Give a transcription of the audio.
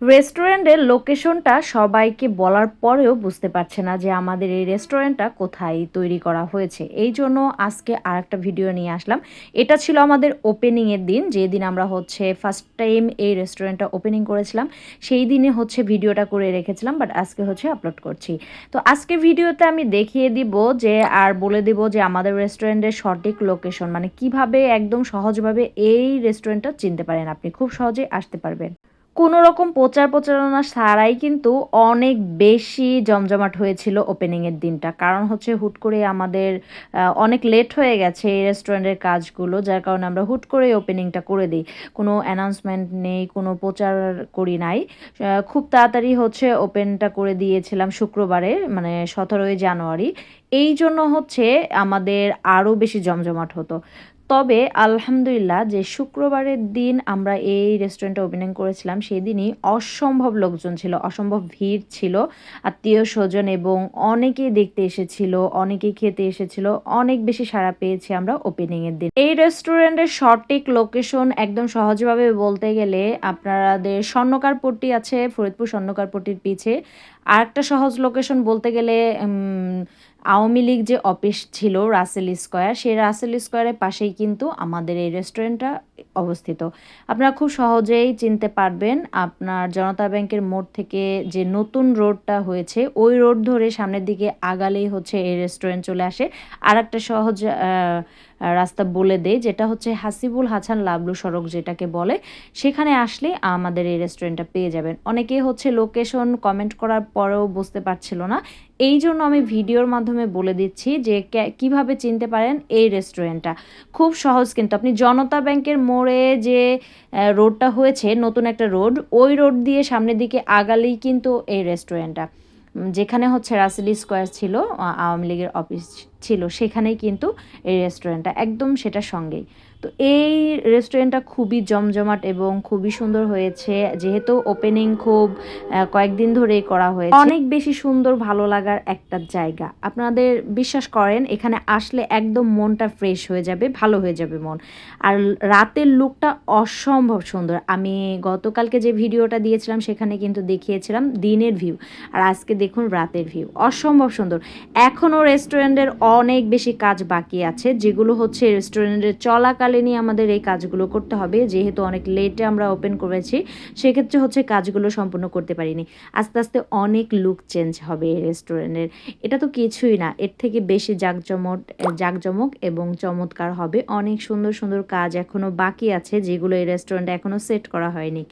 রেস্টুরেন্টের লোকেশনটা সবাইকে বলার পরেও বুঝতে পারছে না যে আমাদের এই রেস্টুরেন্টটা কোথায় তৈরি করা হয়েছে। এই জন্য আজকে আর একটা ভিডিও নিয়ে আসলাম। এটা ছিল আমাদের ওপেনিংয়ের দিন, যেদিন আমরা হচ্ছে ফার্স্ট টাইম এই রেস্টুরেন্টটা ওপেনিং করেছিলাম, সেই দিনে হচ্ছে ভিডিওটা করে রেখেছিলাম বাট আজকে হচ্ছে আপলোড করছি। তো আজকে ভিডিওতে আমি দেখিয়ে দিব যে, আর বলে দিব যে আমাদের রেস্টুরেন্টের সঠিক লোকেশন মানে কীভাবে একদম সহজভাবে এই রেস্টুরেন্টটা চিনতে পারেন। আপনি খুব সহজেই আসতে পারবেন। কোনো রকম প্রচার প্রচারণা ছাড়াই কিন্তু অনেক বেশি জমজমাট হয়েছিল ওপেনিংয়ের দিনটা। কারণ হচ্ছে হুট করে আমাদের অনেক লেট হয়ে গেছে এই রেস্টুরেন্টের কাজগুলো, যার কারণে আমরা হুট করে ওপেনিংটা করে দিই। কোনো অ্যানাউন্সমেন্ট নেই, কোনো প্রচার করি নাই। খুব তাড়াতাড়ি হচ্ছে ওপেনটা করে দিয়েছিলাম শুক্রবারে মানে সতেরোই জানুয়ারি। এই জন্য হচ্ছে আমাদের আরও বেশি জমজমাট হতো। তবে আলহামদুলিল্লাহ যে শুক্রবারের দিন আমরা এই রেস্টুরেন্টে ওপেনিং করেছিলাম সেদিনই অসম্ভব লোকজন ছিল, অসম্ভব ভিড় ছিল। আত্মীয় স্বজন এবং অনেকেই দেখতে এসেছিল, অনেকেই খেতে এসেছিল, অনেক বেশি সাড়া পেয়েছি আমরা ওপেনিংয়ের দিন। এই রেস্টুরেন্টের সঠিক লোকেশন একদম সহজভাবে বলতে গেলে আপনাদের স্বর্ণকার পট্টি আছে, ফরিদপুর স্বর্ণকার পট্টির পিছে। আর একটা সহজ লোকেশন বলতে গেলে আওয়ামী লীগ যে অফিস ছিল রাসেল স্কোয়ার, সেই রাসেল স্কোয়ারের পাশেই কিন্তু আমাদের এই রেস্টুরেন্টটা অবস্থিত। আপনারা খুব সহজেই চিনতে পারবেন, আপনার জনতা ব্যাংকের মোড় থেকে যে নতুন রোডটা হয়েছে, ওই রোড ধরে সামনের দিকে আগালেই হচ্ছে এই রেস্টুরেন্ট চলে আসে। আর একটা সহজ রাস্তা বলে দেয় যেটা হচ্ছে হাসিবুল হাসান লাবলু সড়ক যেটাকে বলে, সেখানে আসলে আমাদের এই রেস্টুরেন্টটা পেয়ে যাবেন। অনেকেই হচ্ছে লোকেশন কমেন্ট করার পরেও বুঝতে পারছিল না এই জন্য আমি ভিডিওর মাধ্যমে বলে দিচ্ছি যে কীভাবে চিনতে পারেন এই রেস্টুরেন্টটা। খুব সহজ কিন্তু আপনি জনতা ব্যাংকের মোড়ে যে রোডটা হয়েছে, নতুন একটা রোড, ওই রোড দিয়ে সামনের দিকে আগালেই কিন্তু এই রেস্টুরেন্টটা। যেখানে হচ্ছে রাসেলি স্কোয়ার ছিল আওয়ামী লীগের অফিস ছিল, সেখানেই কিন্তু এই রেস্টুরেন্টটা একদম সেটার সঙ্গেই। তো এই রেস্টুরেন্টটা খুবই জমজমাট এবং খুবই সুন্দর হয়েছে, যেহেতু ওপেনিং খুব কয়েকদিন ধরেই করা হয়েছে। অনেক বেশি সুন্দর, ভালো লাগার একটা জায়গা। আপনাদের বিশ্বাস করেন, এখানে আসলে একদম মনটা ফ্রেশ হয়ে যাবে, ভালো হয়ে যাবে মন। আর রাতের লুকটা অসম্ভব সুন্দর। আমি গতকালকে যে ভিডিওটা দিয়েছিলাম, সেখানে কিন্তু দেখিয়েছিলাম দিনের ভিউ আর আজকে দেখুন রাতের ভিউ অসম্ভব সুন্দর। এখনও রেস্টুরেন্টের অনেক বেশি কাজ বাকি আছে, যেগুলো হচ্ছে রেস্টুরেন্টের চলাকালীনই আমাদের এই কাজগুলো করতে হবে। যেহেতু অনেক লেটে আমরা ওপেন করেছি, সেক্ষেত্রে হচ্ছে কাজগুলো সম্পূর্ণ করতে পারিনি। আস্তে আস্তে অনেক লুক চেঞ্জ হবে এই রেস্টুরেন্টের এটা তো কিছুই না, এর থেকে বেশি জাঁকজমক জাঁকজমক এবং চমৎকার হবে। অনেক সুন্দর সুন্দর কাজ এখনও বাকি আছে, যেগুলো এই রেস্টুরেন্টে এখনও সেট করা হয়নি।